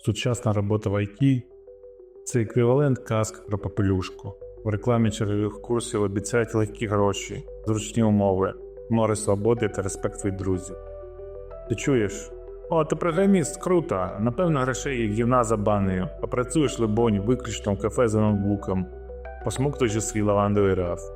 Сучасна робота в IT це еквівалент казк про попелюшку. В рекламі чергових курсів обіцяють легкі гроші, зручні умови, море свободи та респект від друзів. Ти чуєш? О, ти програміст, круто. Напевно, грошей як гівна за банею. Попрацюєш, либонь, виключно в кафе за ноутбуком. Посмоктуєш свій лавандовий раз.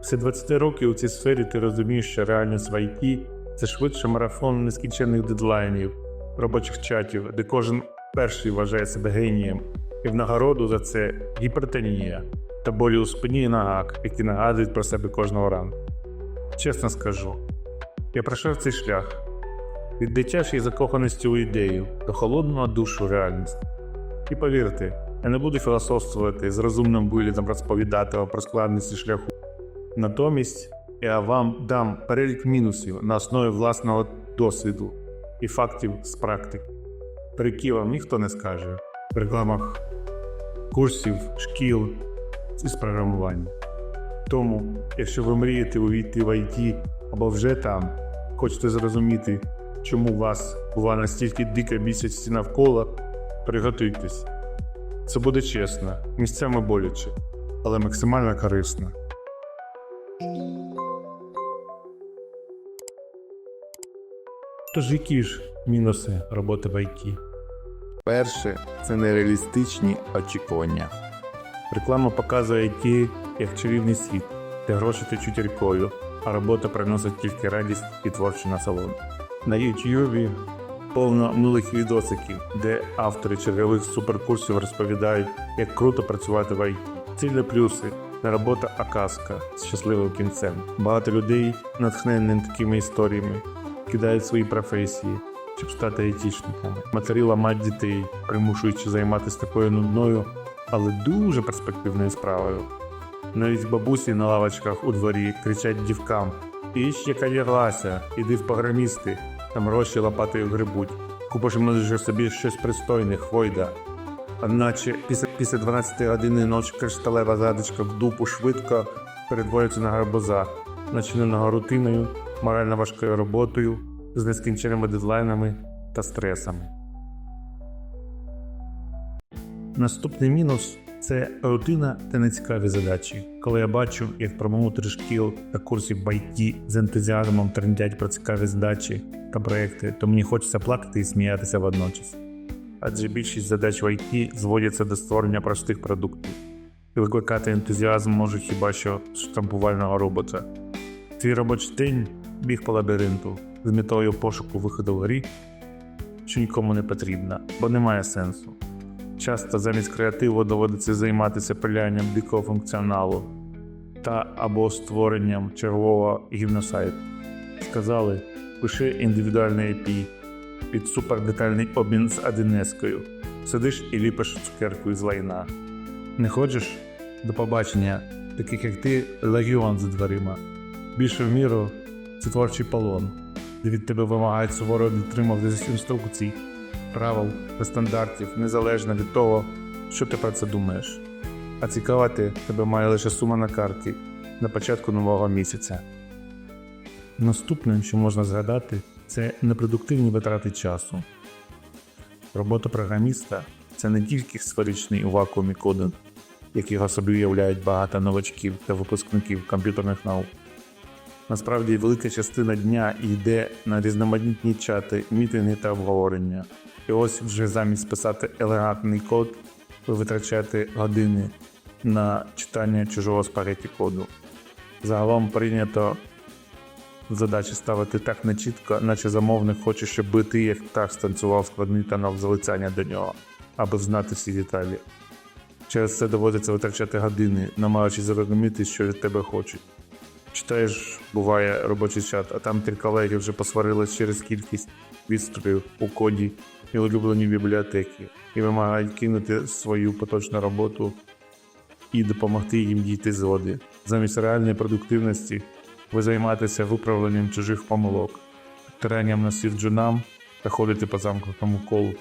Після 20 років у цій сфері ти розумієш, що реальність в IT – це швидше марафон нескінченних дедлайнів, робочих чатів, де кожен перший вважає себе генієм, і в нагороду за це гіпертонія та болі у спині і ногах, які нагадують про себе кожного ранку. Чесно скажу, я пройшов цей шлях від дитячої закоханості у ідею до холодного душу реальності. І повірте, я не буду філософствувати з розумним виглядом розповідати про складності шляху. Натомість я вам дам перелік мінусів на основі власного досвіду і фактів з практики, які вам ніхто не скаже в рекламах курсів, шкіл із програмування. Тому, якщо ви мрієте увійти в IT або вже там, хочете зрозуміти, чому вас бува настільки дика місяць навколо, приготуйтесь. Це буде чесно, місцями боляче, але максимально корисно. Тож які ж мінуси роботи в IT? Перше це нереалістичні очікування. Реклама показує IT як чарівний світ, де гроші течуть рікою, а робота приносить тільки радість і творчу насолоду. На YouTube повно милих відосиків, де автори чергових суперкурсів розповідають, як круто працювати в IT. Ці не плюси, робота, а казка з щасливим кінцем. Багато людей, натхненним такими історіями, кидають свої професії, щоб стати айтішниками. Матері ламають дітей, примушуючи займатися такою нудною, але дуже перспективною справою. Навіть бабусі на лавочках у дворі кричать дівкам: І ще кавірлася, іди в програмісти, там гроші лопатою грибуть. Купиш може собі щось пристойне, хвойда. Одначе після, після 12 години ночі кришталева задочка в дупу швидко перетворюється на гарбуза, начиненого рутиною, морально важкою роботою, з нескінченими дедлайнами та стресами. Наступний мінус це рутина та нецікаві задачі. Коли я бачу, як промоутери шкіл та курсів IT з ентузіазмом трендять про цікаві задачі та проекти, то мені хочеться плакати і сміятися водночас. Адже більшість задач в IT зводяться до створення простих продуктів. І викликати ентузіазм може хіба що штампувального робота. Твій робочий день біг по лабіринту з метою пошуку виходу в що нікому не потрібна, бо немає сенсу. Часто замість креативу доводиться займатися пилянням дикого функціоналу та або створенням чергового гівносайту. Сказали, пиши індивідуальний API під супердетальний обмін з 1С. Сидиш і ліпиш цукерку із лайна. Не хочеш? До побачення, таких як ти, легіон за дверима. Більше в міру це творчий полон, де від тебе вимагають суворо дотримуватися інструкцій, правил та стандартів незалежно від того, що ти про це думаєш. А цікавити тебе має лише сума на карті на початку нового місяця. Наступне, що можна згадати, це непродуктивні витрати часу. Робота програміста це не тільки сферичний у вакуумі кодинг, як його собі уявляють багато новачків та випускників комп'ютерних наук. Насправді велика частина дня йде на різноманітні чати, мітинги та обговорення. І ось вже замість писати елегантний код, ви витрачаєте години на читання чужого спагеті коду. Загалом прийнято задачі ставити так нечітко, наче замовник хоче, щоб ти як птах станцював складний танок залицяння до нього, аби знати всі деталі. Через це доводиться витрачати години, намагаючись зрозуміти, що від тебе хочуть. Читаєш, буває робочий чат, а там три колеги вже посварились через кількість відступів у коді і улюблені бібліотеки, і вимагають кинути свою поточну роботу і допомогти їм дійти згоди. Замість реальної продуктивності ви займаєтеся виправленням чужих помилок, тиранням носів джунам та ходите по замкнутому колу.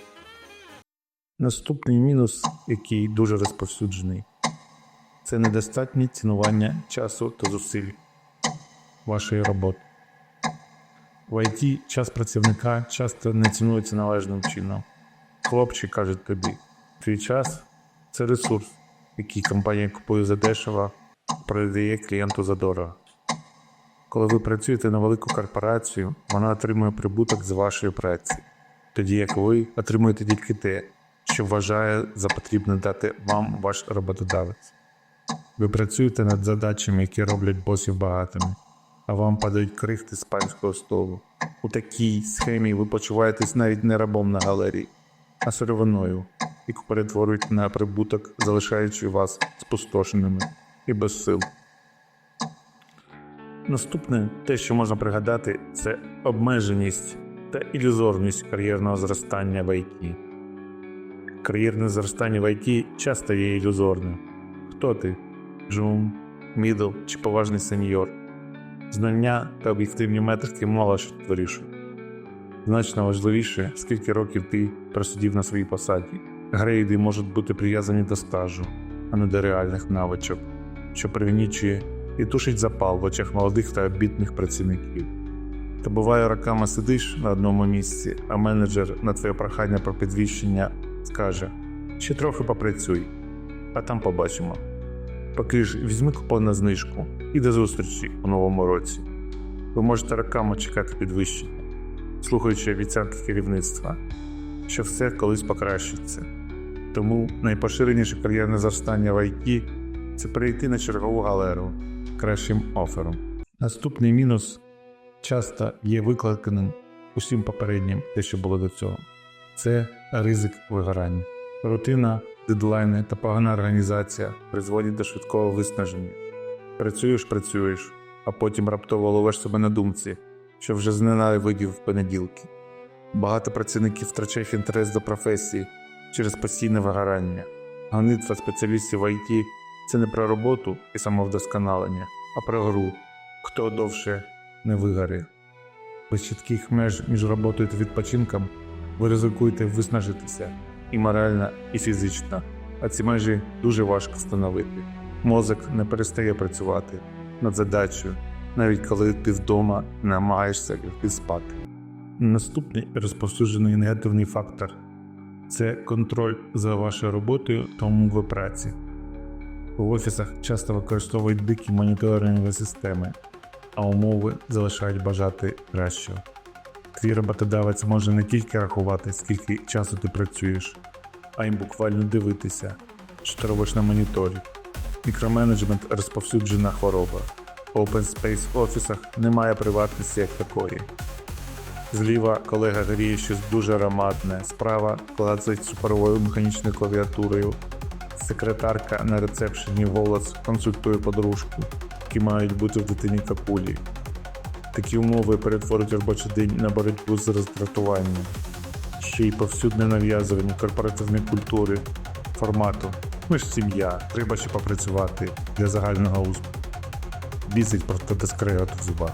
Наступний мінус, який дуже розповсюджений, це недостатнє цінування часу та зусиль вашої роботи. В IT час працівника часто не цінується належним чином. хлопці кажуть тобі, твій час це ресурс, який компанія купує за дешево, продає клієнту за дорого. Коли ви працюєте на велику корпорацію, вона отримує прибуток з вашої праці, тоді як ви отримуєте тільки те, що вважає за потрібне дати вам ваш роботодавець. Ви працюєте над задачами, які роблять босів багатими, а вам падають крихти з панського столу. У такій схемі ви почуваєтесь навіть не рабом на галерії, а сировиною, яку перетворюють на прибуток, залишаючи вас спустошеними і без сил. Наступне, те, що можна пригадати, це обмеженість та ілюзорність кар'єрного зростання в ІТ. Кар'єрне зростання в ІТ часто є ілюзорним. Хто ти? Джун, мідл чи поважний сеньор? Знання та об'єктивні метрики мало що вирішують. Значно важливіше, скільки років ти просидів на своїй посаді. Грейди можуть бути прив'язані до стажу, а не до реальних навичок, що пригнічує і тушить запал в очах молодих та обітних працівників. Та буває роками сидиш на одному місці, а менеджер на твоє прохання про підвищення скаже: ще трохи попрацюй, а там побачимо. Поки ж візьми купон на знижку і до зустрічі у новому році. Ви можете роками чекати підвищення, слухаючи обіцянки керівництва, що все колись покращиться. Тому найпоширеніше кар'єрне зростання в ІТ – це перейти на чергову галеру кращим офером. Наступний мінус часто є викликаним усім попереднім, те, що було до цього. Це ризик вигорання. Рутина, дедлайни та погана організація призводять до швидкого виснаження. Працюєш, працюєш, а потім раптово ловиш себе на думці, що вже зненавидів понеділки. Багато працівників втрачають інтерес до професії через постійне вигорання. Гонитва спеціалістів ІТ це не про роботу і самовдосконалення, а про гру, хто довше не вигорить. Без чітких меж між роботою та відпочинком ви ризикуєте виснажитися і морально, і фізично, а ці межі дуже важко встановити. Мозок не перестає працювати над задачею, навіть коли ти вдома намагаєшся лягти спати. Наступний розповсюджений негативний фактор це контроль за вашою роботою та умови праці. В офісах часто використовують дикі моніторингові системи, а умови залишають бажати кращого. Твій роботодавець може не тільки рахувати, скільки часу ти працюєш, а й буквально дивитися, що ти робиш на моніторі. Мікроменеджмент розповсюджена хвороба. В Open Space офісах немає приватності як такої. Зліва колега гріє щось дуже ароматне, справа клацать суперовою механічною клавіатурою. Секретарка на рецепшені волос консультує подружку, які мають бути в дитині капулі. Такі умови перетворюють робочий день на боротьбу з роздратуванням, ще й повсюдне нав'язування корпоративної культури, формату. Ми ж сім'я, треба ще попрацювати для загального успіху. Бісить просто дискрегот в зубах.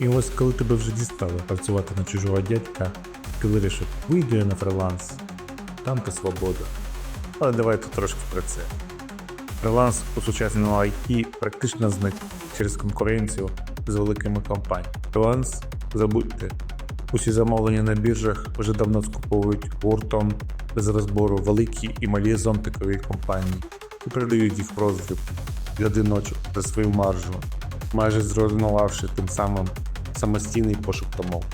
І ось коли тебе вже дістали працювати на чужого дядька, ти вирішив, вийду я на фриланс, там ти свобода. Але давайте трошки про це. Фриланс у сучасному IT практично зник через конкуренцію з великими компаніями. Фриланс забудьте. Усі замовлення на біржах вже давно скуповують гуртом без розбору великі і малі зонтикові компанії і передають їх роздріб для одиночок за свою маржу, майже зруйнувавши тим самим самостійний пошук домов.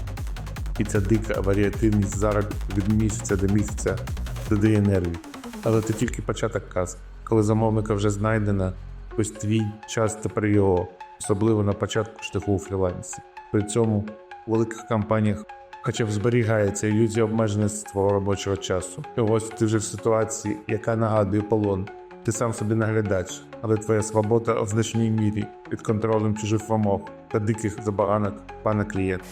І ця дика варіативність заробітку від місяця до місяця додає нервів. Але це тільки початок казки. Коли замовника вже знайдено, ось твій час тепер його, особливо на початку шляху у фрілансі. При цьому у великих компаніях хоча б зберігається ілюзія обмеженості твого робочого часу. І ось ти вже в ситуації, яка нагадує полон. Ти сам собі наглядач, але твоя свобода в значній мірі під контролем чужих вимог та диких забаганок пана клієнта.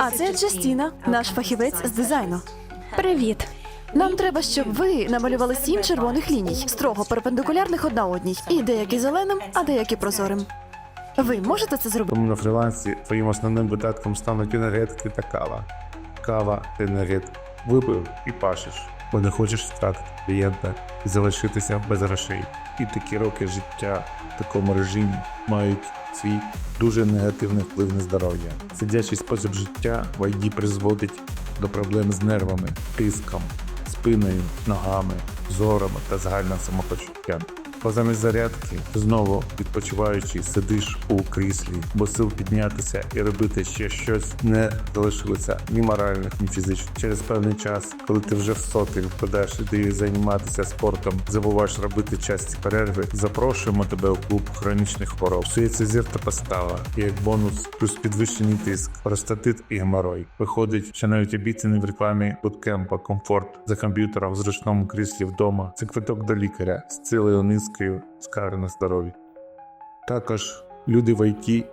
А це Джастіна, наш фахівець з дизайну. Привіт. Нам треба, щоб ви намалювали сім червоних ліній, строго перпендикулярних одна одній, і деякі зеленим, а деякі прозорим. Ви можете це зробити? Тому на фрілансі твоїм основним видатком стануть енергетики та кава. Кава та енергетика. Випив і пашеш, бо не хочеш втратити клієнта і залишитися без грошей. І такі роки життя в такому режимі мають свій дуже негативний вплив на здоров'я. Сидячий спосіб життя в ID призводить до проблем з нервами, тиском, спиною, ногами, зором та загальним самопочуттям. Замість зарядки знову відпочиваючи сидиш у кріслі, бо сил піднятися і робити ще щось не залишилося ні моральних, ні фізичних. Через певний час, коли ти вже в соти впадаєш ідею займатися спортом, забуваєш робити часті перерви, запрошуємо тебе у клуб хронічних хвороб. Псується зір та постава, і як бонус, плюс підвищений тиск, простатит і геморой. Виходить, що навіть обіцяний в рекламі буткемпа комфорт за комп'ютером в зручному кріслі вдома. Це квиток до лікаря з цілою низкою скарги на здоров'я. Також люди в ІТ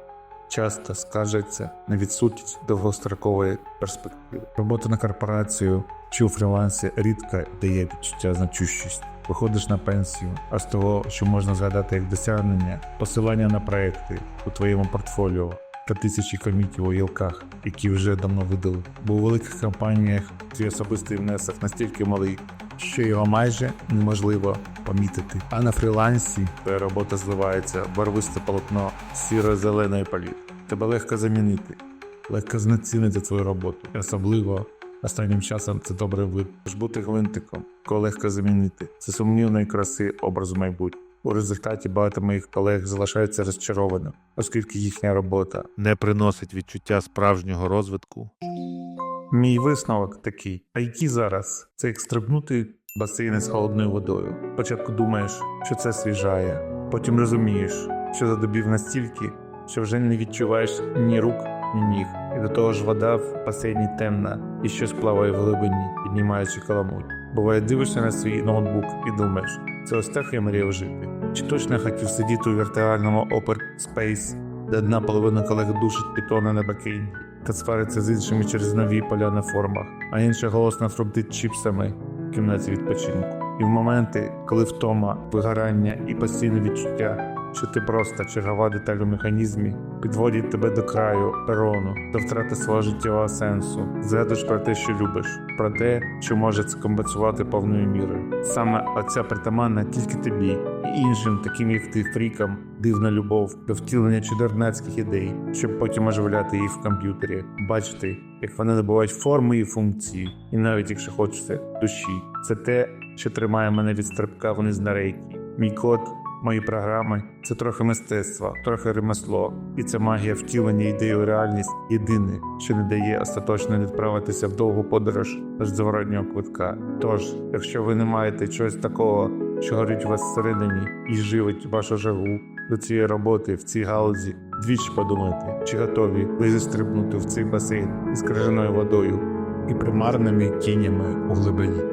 часто скаржаться на відсутність довгострокової перспективи. Робота на корпорацію чи у фрілансі рідко дає відчуття значущості. Виходиш на пенсію, а з того, що можна згадати як досягнення, посилання на проекти у твоєму портфоліо та тисячі комітів у гілках, які вже давно видали. Бо у великих компаніях твій особистий внесок настільки малий, що його майже неможливо помітити. А на фрілансі твоя робота зливається барвисте полотно сіро-зеленої палітри. Тебе легко замінити, легко знецінити твою роботу. Особливо останнім часом це добре видно. Ж бути гвинтиком, кого легко замінити. Це сумнівної краси образу майбутнього. У результаті багато моїх колег залишаються розчарованими, оскільки їхня робота не приносить відчуття справжнього розвитку, Мій висновок такий: IT зараз це як стрибнути басейни з холодною водою. Спочатку думаєш, що це свіжає, потім розумієш, що задобів настільки, що вже не відчуваєш ні рук, ні ніг. І до того ж вода в басейні темна і щось плаває в глибині, піднімаючи каламуть. Буває, дивишся на свій ноутбук і думаєш, це ось так я мріяв жити. Чи точно я хотів сидіти у віртуальному Open Space, де одна половина колег душить питона на бакейні та свариться з іншими через нові поля на формах, а інша голосно фрубдить чіпсами в кімнаті відпочинку. І в моменти, коли втома, вигорання і постійне відчуття, що ти просто чергова деталь у механізмі, підводять тебе до краю перону, до втрати свого життєвого сенсу, згадуєш про те, що любиш, про те, що може це компенсувати повною мірою. Саме оця притаманна тільки тобі і іншим, таким як ти, фрікам, дивна любов до втілення чудернацьких ідей, щоб потім оживляти їх в комп'ютері, бачити, як вони набувають форми і функції, і навіть якщо хочеться душі. Це те, що тримає мене від стрибка вниз на рейки. Мій код, мої програми це трохи мистецтва, трохи ремесло, і ця магія втілення ідеї у реальність єдине, що не дає остаточно відправитися в довгу подорож аж зворотнього квитка. Тож, якщо ви не маєте чогось такого, що горить у вас всередині і живить вашу жагу до цієї роботи в цій галузі, двічі подумайте, чи готові ви застрибнути в цей басейн із крижаною водою і примарними тінями у глибині.